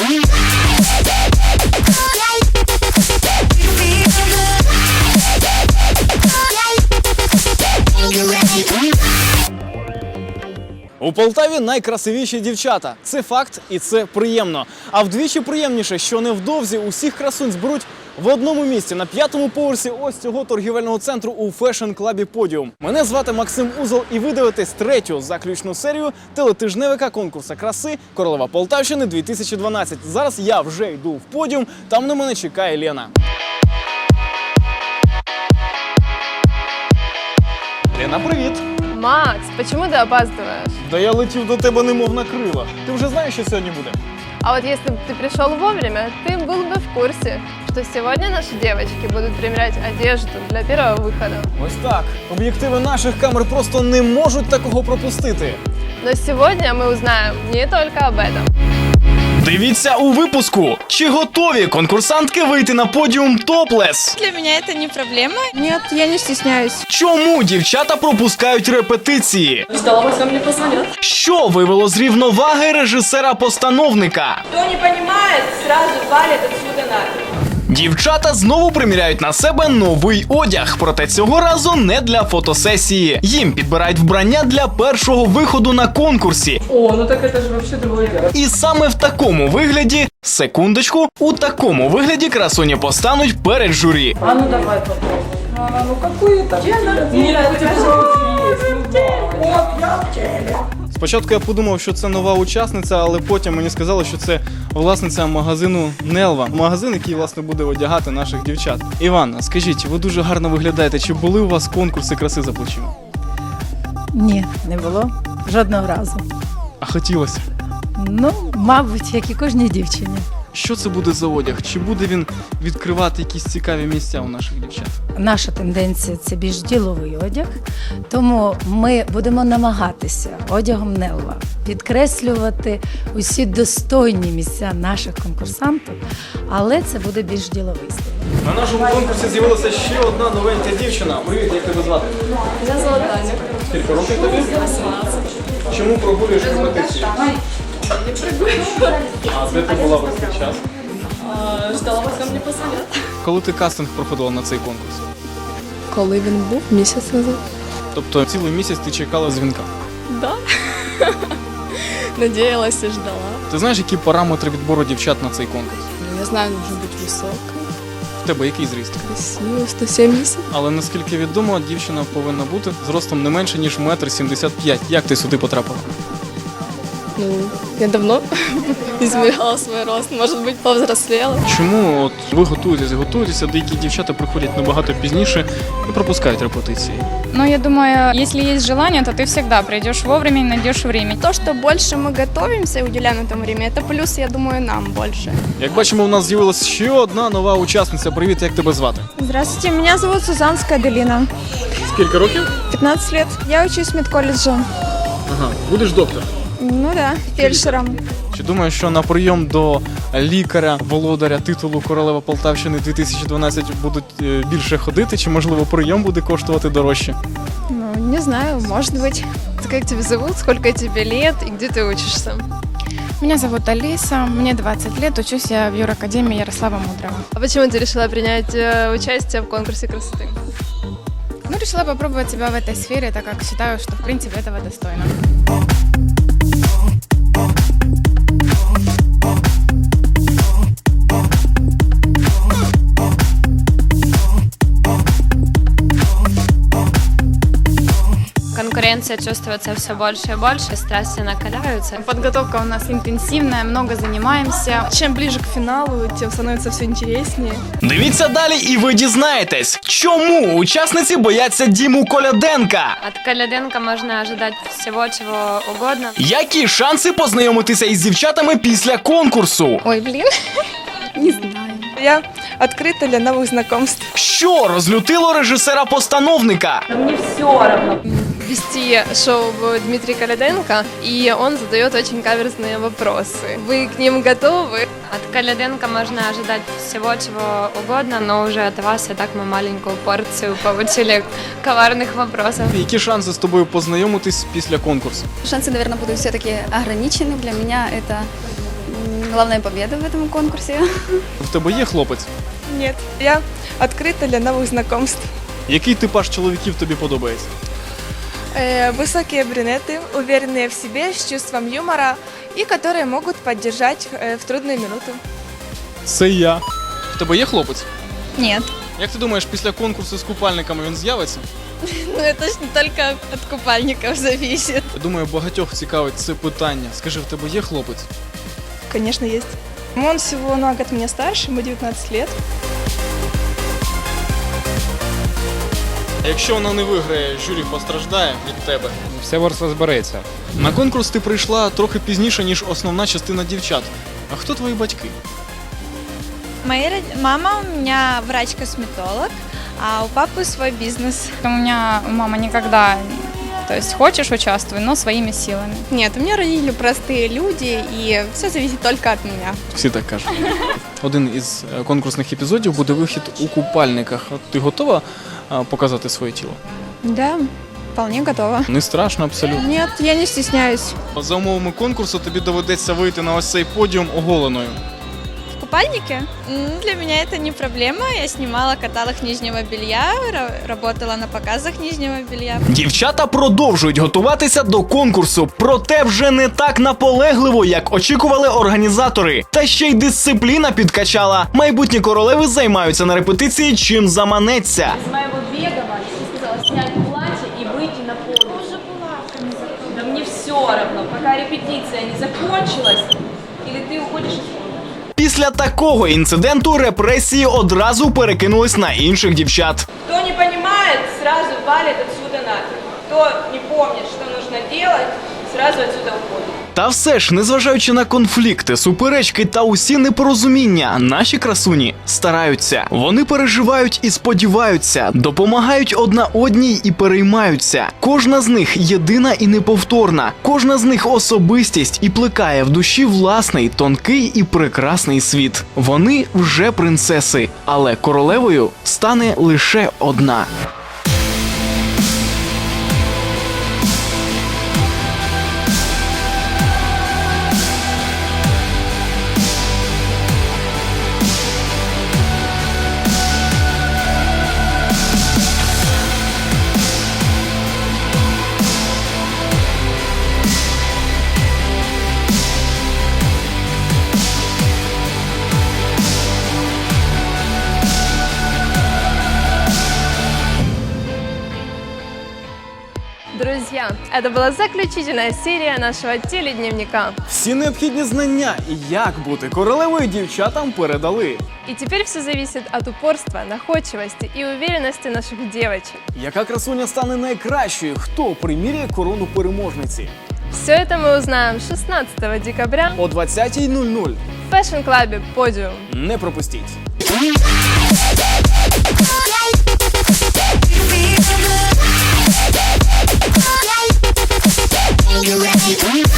Thank У Полтаві найкрасивіші дівчата. Це факт і це приємно. А вдвічі приємніше, що невдовзі усіх красунь зберуть в одному місці на п'ятому поверсі ось цього торгівельного центру у фешн-клабі Подіум. Мене звати Максим Узол, і ви дивитесь третю заключну серію телетижневика конкурсу краси Королева Полтавщини 2012. Зараз я вже йду в подіум. Там на мене чекає Лена. Лена, привіт! Макс, почему ты опаздываешь? Да я летів до тебе немов на крилах. Ти вже знаєш, що сьогодні буде? А вот если бы ты пришел вовремя, ты был бы в курсе, что сегодня наши девочки будут примерять одежду для первого выхода. Ось так. Об'єктиви наших камер просто не можуть такого пропустити. Но сегодня мы узнаем не только об этом. Дивіться у випуску. Чи готові конкурсантки вийти на подіум топлес? Для мене це не проблема. Ні, я не стесняюсь. Чому дівчата пропускають репетиції? Ждала, вам не позвонят. Що вивело з рівноваги режисера-постановника? Хто не розуміє, сразу валять отсюда нафиг. Дівчата знову приміряють на себе новий одяг, проте цього разу не для фотосесії. Їм підбирають вбрання для першого виходу на конкурсі. О, ну так это же вообще другое дело. І саме в такому вигляді, секундочку, у такому вигляді красуні постануть перед журі. А ну давай попробуем. А, ну какой это? Нет, есть. Вот я в теле. Спочатку я подумав, що це нова учасниця, але потім мені сказали, що це власниця магазину Нелва. Магазин, який власне буде одягати наших дівчат. Іванна, скажіть, ви дуже гарно виглядаєте. Чи були у вас конкурси краси за плечима? Ні, не було жодного разу. А хотілося. Ну, мабуть, як і кожній дівчині. Що це буде за одяг? Чи буде він відкривати якісь цікаві місця у наших дівчат? Наша тенденція це більш діловий одяг, тому ми будемо намагатися одягом Нелва підкреслювати усі достойні місця наших конкурсантів, але це буде більш діловий стиль. На нашому конкурсі з'явилася ще одна новенька дівчина. Привіт, як тебе звати? Меня зовут Таня. Скільки років тобі? 18. Чому прогулюєш репетиції? А де ти була весь цей час? Ждала, вас вам не позвонят. Коли ти кастинг проходила на цей конкурс? Коли він був місяць назад. Тобто цілий місяць ти чекала дзвінка. Да. Надіялася, ждала. Ти знаєш, які параметри відбору дівчат на цей конкурс? Ну, Я знаю, нужно бути висока, В тебе який зріст? красива, 170. Але наскільки відомо, дівчина повинна бути зростом не менше ніж метр сімдесят п'ять. Як ти сюди потрапила? Ну, я давно измеряла свой рост, может быть, повзрослела. Чому от ви готуєтесь, готуєтеся, деякі дівчата приходять набагато пізніше і пропускають репетиції? Но я думаю, если есть желание, то ты всегда придешь вовремя и найдешь время. То, что больше мы готовимся и уделяем этому время, это плюс, я думаю, нам больше. Як бачимо, у нас з'явилася ще одна нова учасниця. Привіт, як тебе звати? Здравствуйте, меня зовут Сузанская Аделина. Скільки років? 15 лет. Я учусь в медколледже. Ага, будеш доктор. Ну да, фельдшером. Чи думаєш, що на прийом до лікаря, володаря титулу Королева Полтавщини 2012 будуть е, більше ходити, чи можливо прийом буде коштувати дорожче? Ну, не знаю, может быть. Как тебя зовут, сколько тебе лет и где ты учишься? Меня зовут Алиса, мне 20 лет, учусь я в юракадемии Ярослава Мудрого. А почему ты решила принять э, участие в конкурсе красоты? Ну, решила попробовать себя в этой сфере, так как считаю, что в принципе этого достойно. Конкуренция чувствуется все больше и больше, страсти накаляются. Подготовка у нас интенсивная, много занимаемся. Чем ближе к финалу, тем становится все интереснее. Дивіться далі, і ви дізнаєтесь, чому учасниці бояться Діму Коляденка. От Каляденко можно ожидать всего, чего угодно. Які шанси познайомитися із дівчатами після конкурсу? Ой, блин. Не знаю. Я открыта для новых знакомств. Що розлютило режисера-постановника? Мне все равно Вести шоу будет Дмитрий Каляденко, и он задает очень каверзные вопросы. Вы к ним готовы? От Каляденко можно ожидать всего, чего угодно, но уже от вас и так мы маленькую порцию получили коварных вопросов. Які шанси з тобою познайомитись після конкурсу? Шансы, наверное, будут все-таки ограничены. Для меня это Главная победа в этом конкурсе. В тебе є хлопець? Нет, я открыта для новых знакомств. Який типаж чоловіків тобі подобається? Э, высокие брюнеты, уверенные в себе, с чувством юмора и которые могут поддержать э, в трудные минуты. Це я. В тебе є хлопець? Нет. Як ти думаєш, після конкурсу з купальниками він з'явиться? Ну это ж не только от купальников зависит. Я думаю, багатьох цікавить це питання. Скажи, в тебе є хлопець? Конечно, есть. Он всего на год меня старше, ему 19 лет. А Якщо вона не виграє, журі постраждає від тебе. Все розбереться. На конкурс ти прийшла трохи пізніше, ніж основна частина дівчат. А хто твої батьки? Моя мама у меня врач-косметолог, а у папы свой бизнес. У меня мама никогда, то есть хочешь участвуй, но своими силами. Нет, у меня родители простые люди, и все зависит только от меня. Всі так кажуть. Один із е, конкурсних епізодів буде вихід у купальниках. От ти готова показати своє тіло? Да, вполне готова. Не страшно абсолютно. Нет, я не стесняюсь. За умовами конкурсу тобі доведеться вийти на ось цей подіум оголеною. В купальнике? Для меня это не проблема. Я снимала каталог нижнего белья, ра- работала на показах нижнего белья. Дівчата продовжують готуватися до конкурсу, проте вже не так наполегливо, як очікували організатори. Та ще й дисципліна підкачала. Майбутні королеви займаються на репетиції, чим заманеться. Из на поле. Уже была Да мне все равно, пока репетиция не закончилась, или ты уходишь из. Після такого інциденту репресії одразу перекинулись на інших дівчат. Кто не понимает, сразу валит отсюда нафиг. Кто не помнит, что нужно делать, сразу отсюда уходит. Та все ж, незважаючи на конфлікти, суперечки та усі непорозуміння, наші красуні стараються. Вони переживають і сподіваються, допомагають одна одній і переймаються. Кожна з них єдина і неповторна. Кожна з них особистість і плекає в душі власний тонкий і прекрасний світ. Вони вже принцеси, але королевою стане лише одна. это была заключительная серия нашего теледневника. Всі необхідні знання і як бути королевою дівчатам передали. И теперь все зависит от упорства, находчивости и уверенности наших девочек. Яка красуня стане найкращою? Хто приміряє корону переможниці? Все это мы узнаем 16 декабря О 20.00. в фэшн-клабе «Подиум». Не пропустіть. Thank you.